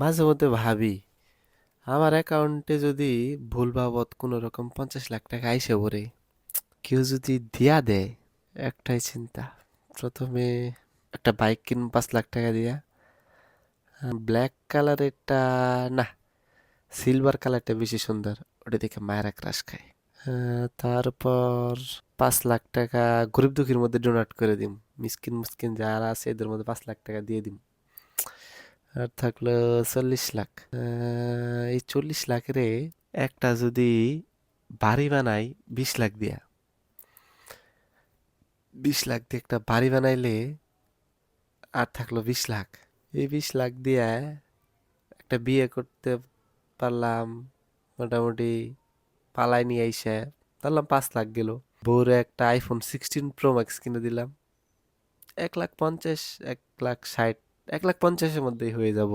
মাঝে মধ্যে ভাবি, আমার অ্যাকাউন্টে যদি ভুল বাবদ কোনো রকম পঞ্চাশ লাখ টাকা আইসে পড়ে, কেউ যদি দিয়া দেয়, একটাই চিন্তা। প্রথমে একটা বাইক কিন পাঁচ লাখ টাকা দিয়া। ব্ল্যাক কালারেরটা না সিলভার কালারটা বেশি সুন্দর, ওটা দেখে মায়েরা ক্রাশ খায়। তারপর পাঁচ লাখ টাকা গরিব দুঃখীর মধ্যে ডোনেট করে দিম। মিসকিন মুসকিন যারা আছে, এদের মধ্যে পাঁচ লাখ টাকা দিয়ে দিম। আর থাকল চল্লিশ লাখ। এই চল্লিশ লাখের একটা যদি বাড়ি বানাই বিশ লাখ দিয়া। বিশ লাখ দিয়ে একটা বাড়ি বানাইলে আর থাকল বিশ লাখ। এই বিশ লাখ দিয়ে একটা বিয়ে করতে পারলাম, মোটামুটি পালাই নিয়ে আইসা ধরলাম পাঁচ লাখ গেল। বউরে একটা আইফোন সিক্সটিন প্রো ম্যাক্স কিনে দিলাম। এক লাখ পঞ্চাশ, এক লাখ ষাট। এক লাখ পঞ্চাশের মধ্যেই হয়ে যাব।